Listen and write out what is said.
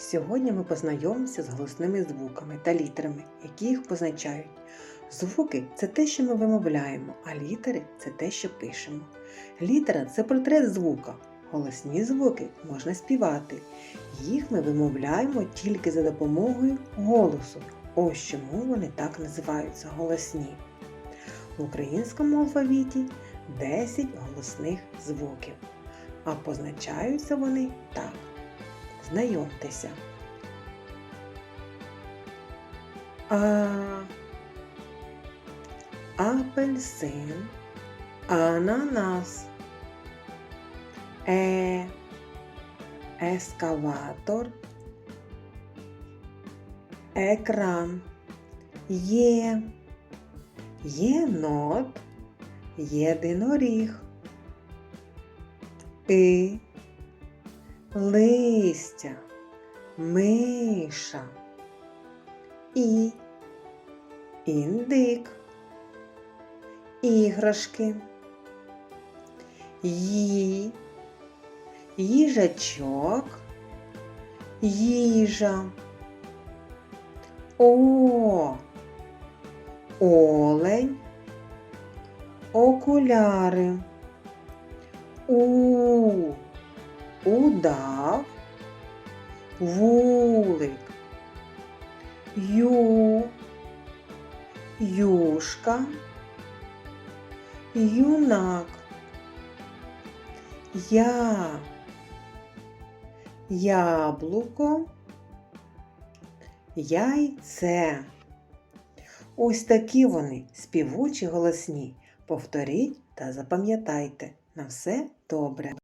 Сьогодні ми познайомимося з голосними звуками та літерами, які їх позначають. Звуки це те, що ми вимовляємо, а літери це те, що пишемо. Літера це портрет звука. Голосні звуки можна співати. Їх ми вимовляємо тільки за допомогою голосу. Ось чому вони так називаються голосні. В українському алфавіті 10 голосних звуків, а позначаються вони так. Знайомтеся. А. Апельсин. Ананас. Е. Ескаватор. Екран. Є. Єнот. Єдиноріг. И листя, миша і індик, іграшки, ї, їжачок, їжа, о, олень, окуляри, у, удав, вулик, ю, юшка, юнак, я, яблуко, яйце. Ось такі вони співучі голосні. Повторіть та запам'ятайте. На все добре.